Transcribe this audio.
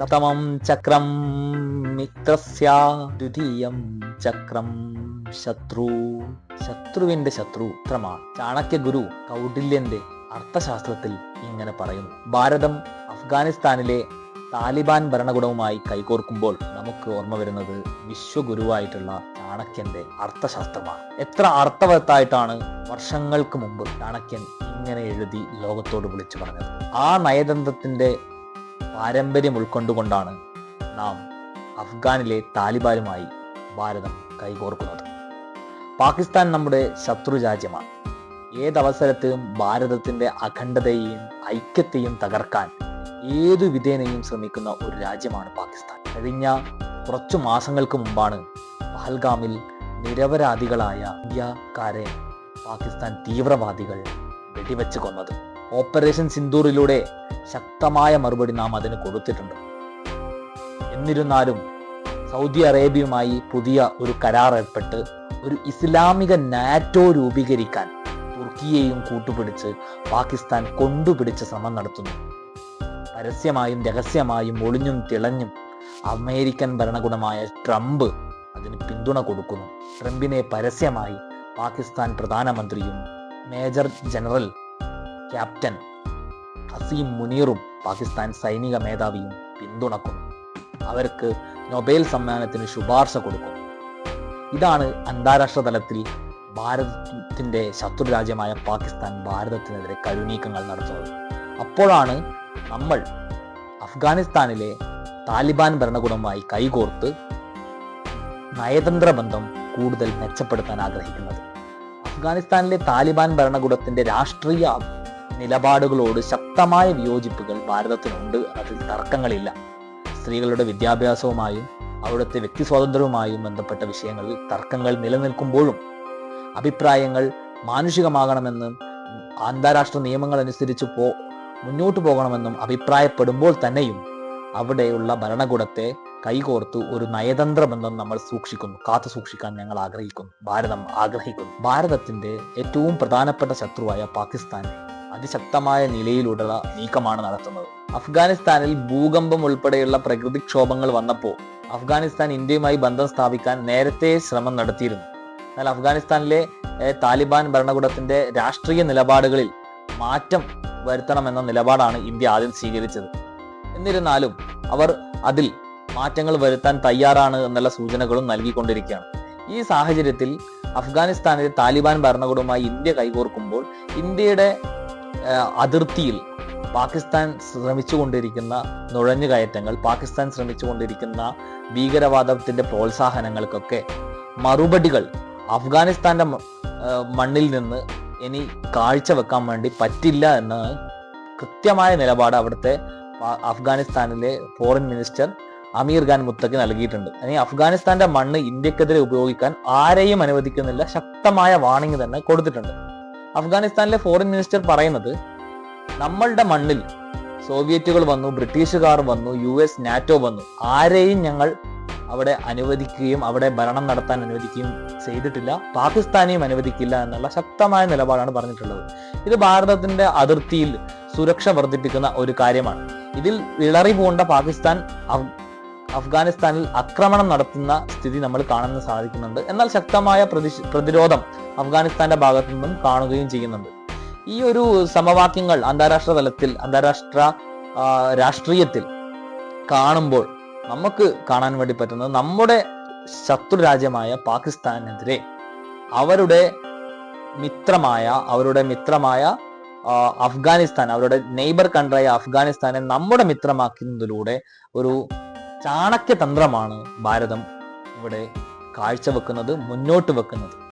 സപ്തമം ചക്രം മിത്രസ്യ ദ്വിതീയം ചക്രം ശത്രു ശത്രുവിന്റെ ശത്രു മിത്രമാണ് ചാണക്യ ഗുരു കൗടില്യന്റെ അർത്ഥശാസ്ത്രത്തിൽ ഇങ്ങനെ പറയുന്നു. ഭാരതം അഫ്ഗാനിസ്ഥാനിലെ താലിബാൻ ഭരണകൂടവുമായി കൈകോർക്കുമ്പോൾ നമുക്ക് ഓർമ്മ വരുന്നത് വിശ്വഗുരുവായിട്ടുള്ള ചാണക്യന്റെ അർത്ഥശാസ്ത്രമാണ്. എത്ര അർത്ഥവത്തായിട്ടാണ് വർഷങ്ങൾക്ക് മുമ്പ് ചാണക്യൻ ഇങ്ങനെ എഴുതി ലോകത്തോട് വിളിച്ചു പറഞ്ഞത്. ആ നയതന്ത്രത്തിന്റെ പാരമ്പര്യം ഉൾക്കൊണ്ടുകൊണ്ടാണ് നാം അഫ്ഗാനിലെ താലിബാനുമായി ഭാരതം കൈകോർക്കുന്നത്. പാകിസ്ഥാൻ നമ്മുടെ ശത്രു രാജ്യമാണ്. ഏതവസരത്തിലും ഭാരതത്തിന്റെ അഖണ്ഡതയെയും ഐക്യത്തെയും തകർക്കാൻ ഏതു വിധേനയും ശ്രമിക്കുന്ന ഒരു രാജ്യമാണ് പാകിസ്ഥാൻ. കഴിഞ്ഞ കുറച്ചു മാസങ്ങൾക്ക് മുമ്പാണ് പഹൽഗാമിൽ നിരപരാധികളായ ഇന്ത്യക്കാരെ പാകിസ്ഥാൻ തീവ്രവാദികൾ വെടിവെച്ച് കൊന്നത്. ഓപ്പറേഷൻ സിന്ദൂറിലൂടെ ശക്തമായ മറുപടി നാം അതിന് കൊടുത്തിട്ടുണ്ട്. എന്നിരുന്നാലും സൗദി അറേബ്യയുമായി പുതിയ ഒരു കരാർ ഏർപ്പെട്ട് ഒരു ഇസ്ലാമിക നാറ്റോ രൂപീകരിക്കാൻ തുർക്കിയെയും കൂട്ടുപിടിച്ച് പാകിസ്ഥാൻ കൊണ്ടുപിടിച്ച് ശ്രമം നടത്തുന്നു. പരസ്യമായും രഹസ്യമായും ഒളിഞ്ഞും തിളഞ്ഞും അമേരിക്കൻ ഭരണകൂടമായ ട്രംപ് അതിന് പിന്തുണ കൊടുക്കുന്നു. ട്രംപിനെ പരസ്യമായി പാകിസ്ഥാൻ പ്രധാനമന്ത്രിയും മേജർ ജനറൽ ക്യാപ്റ്റൻ ഹസീം മുനീറും പാകിസ്ഥാൻ സൈനിക മേധാവിയും പിന്തുണക്കുന്നു. അവർക്ക് നൊബേൽ സമ്മാനത്തിന് ശുപാർശ കൊടുക്കുന്നു. ഇതാണ് അന്താരാഷ്ട്ര തലത്തിൽ ഭാരതത്തിന്റെ ശത്രു രാജ്യമായ പാകിസ്ഥാൻ ഭാരതത്തിനെതിരെ കരുനീക്കങ്ങൾ നടത്തുന്നത്. അപ്പോഴാണ് നമ്മൾ അഫ്ഗാനിസ്ഥാനിലെ താലിബാൻ ഭരണകൂടമായി കൈകോർത്ത് നയതന്ത്ര ബന്ധം കൂടുതൽ മെച്ചപ്പെടുത്താൻ ആഗ്രഹിക്കുന്നത്. അഫ്ഗാനിസ്ഥാനിലെ താലിബാൻ ഭരണകൂടത്തിന്റെ രാഷ്ട്രീയ നിലപാടുകളോട് ശക്തമായ വിയോജിപ്പുകൾ ഭാരതത്തിനുണ്ട്. അതിൽ തർക്കങ്ങളില്ല. സ്ത്രീകളുടെ വിദ്യാഭ്യാസവുമായും അവിടുത്തെ വ്യക്തി സ്വാതന്ത്ര്യവുമായും ബന്ധപ്പെട്ട വിഷയങ്ങളിൽ തർക്കങ്ങൾ നിലനിൽക്കുമ്പോഴും അഭിപ്രായങ്ങൾ മാനുഷികമാകണമെന്നും അന്താരാഷ്ട്ര നിയമങ്ങൾ അനുസരിച്ച് പോ മുന്നോട്ട് പോകണമെന്നും അഭിപ്രായപ്പെടുമ്പോൾ തന്നെയും അവിടെയുള്ള ഭരണകൂടത്തെ കൈകോർത്ത് ഒരു നയതന്ത്ര ബന്ധം നമ്മൾ സൂക്ഷിക്കുന്നു. കാത്തു സൂക്ഷിക്കാൻ ഞങ്ങൾ ആഗ്രഹിക്കുന്നു. ഭാരതം ആഗ്രഹിക്കുന്നു. ഭാരതത്തിന്റെ ഏറ്റവും പ്രധാനപ്പെട്ട ശത്രുവായ പാകിസ്ഥാൻ അതിശക്തമായ നിലയിലുള്ള നീക്കമാണ് നടത്തുന്നത്. അഫ്ഗാനിസ്ഥാനിൽ ഭൂകമ്പം ഉൾപ്പെടെയുള്ള പ്രകൃതിക്ഷോഭങ്ങൾ വന്നപ്പോൾ അഫ്ഗാനിസ്ഥാൻ ഇന്ത്യയുമായി ബന്ധം സ്ഥാപിക്കാൻ നേരത്തെ ശ്രമം നടത്തിയിരുന്നു. എന്നാൽ അഫ്ഗാനിസ്ഥാനിലെ താലിബാൻ ഭരണകൂടത്തിന്റെ രാഷ്ട്രീയ നിലപാടുകളിൽ മാറ്റം വരുത്തണമെന്ന നിലപാടാണ് ഇന്ത്യ ആദ്യം സ്വീകരിച്ചത്. എന്നിരുന്നാലും അവർ അതിൽ മാറ്റങ്ങൾ വരുത്താൻ തയ്യാറാണ് എന്നുള്ള സൂചനകളും നൽകിക്കൊണ്ടിരിക്കുകയാണ്. ഈ സാഹചര്യത്തിൽ അഫ്ഗാനിസ്ഥാനിലെ താലിബാൻ ഭരണകൂടവുമായി ഇന്ത്യ കൈകോർക്കുമ്പോൾ ഇന്ത്യയുടെ അതിർത്തിയിൽ പാകിസ്ഥാൻ ശ്രമിച്ചുകൊണ്ടിരിക്കുന്ന നുഴഞ്ഞുകയറ്റങ്ങൾ പാകിസ്ഥാൻ ശ്രമിച്ചുകൊണ്ടിരിക്കുന്ന ഭീകരവാദത്തിന്റെ പ്രോത്സാഹനങ്ങൾക്കൊക്കെ മറുപടികൾ അഫ്ഗാനിസ്ഥാന്റെ മണ്ണിൽ നിന്ന് ഇനി കാഴ്ചവെക്കാൻ വേണ്ടി പറ്റില്ല എന്ന് കൃത്യമായ നിലപാട് അവിടുത്തെ അഫ്ഗാനിസ്ഥാനിലെ ഫോറിൻ മിനിസ്റ്റർ അമീർ ഖാൻ മുത്തക്ക് നൽകിയിട്ടുണ്ട്. ഇനി അഫ്ഗാനിസ്ഥാന്റെ മണ്ണ് ഇന്ത്യക്കെതിരെ ഉപയോഗിക്കാൻ ആരെയും അനുവദിക്കുന്നില്ല. ശക്തമായ വാണിംഗ് തന്നെ കൊടുത്തിട്ടുണ്ട്. അഫ്ഗാനിസ്ഥാനിലെ ഫോറിൻ മിനിസ്റ്റർ പറയുന്നത് നമ്മളുടെ മണ്ണിൽ സോവിയറ്റുകൾ വന്നു ബ്രിട്ടീഷുകാർ വന്നു യു എസ് നാറ്റോ വന്നു. ആരെയും ഞങ്ങൾ അവിടെ അനുവദിക്കുകയും അവിടെ ഭരണം നടത്താൻ അനുവദിക്കുകയും ചെയ്തിട്ടില്ല. പാകിസ്ഥാനെയും അനുവദിക്കില്ല എന്നുള്ള ശക്തമായ നിലപാടാണ് പറഞ്ഞിട്ടുള്ളത്. ഇത് ഭാരതത്തിന്റെ അതിർത്തിയിൽ സുരക്ഷ വർദ്ധിപ്പിക്കുന്ന ഒരു കാര്യമാണ്. ഇതിൽ ഇളറി പോകേണ്ട പാകിസ്ഥാൻ അഫ്ഗാനിസ്ഥാനിൽ ആക്രമണം നടത്തുന്ന സ്ഥിതി നമ്മൾ കാണാൻ സാധിക്കുന്നുണ്ട്. എന്നാൽ ശക്തമായ പ്രതി പ്രതിരോധം അഫ്ഗാനിസ്ഥാന്റെ ഭാഗത്തു നിന്നും കാണുകയും ചെയ്യുന്നുണ്ട്. ഈ ഒരു സമവാക്യങ്ങൾ അന്താരാഷ്ട്ര തലത്തിൽ അന്താരാഷ്ട്ര രാഷ്ട്രീയത്തിൽ കാണുമ്പോൾ നമുക്ക് കാണാൻ വേണ്ടി പറ്റുന്നത് നമ്മുടെ ശത്രു രാജ്യമായ പാകിസ്ഥാനെതിരെ അവരുടെ മിത്രമായ അവരുടെ മിത്രമായ അഫ്ഗാനിസ്ഥാൻ അവരുടെ നെയ്ബർ കൺട്രിയായ അഫ്ഗാനിസ്ഥാനെ നമ്മുടെ മിത്രമാക്കുന്നതിലൂടെ ഒരു ചാണക്യ തന്ത്രമാണ് ഭാരതം ഇവിടെ കാഴ്ചവെക്കുന്നത് മുന്നോട്ട് വെക്കുന്നത്.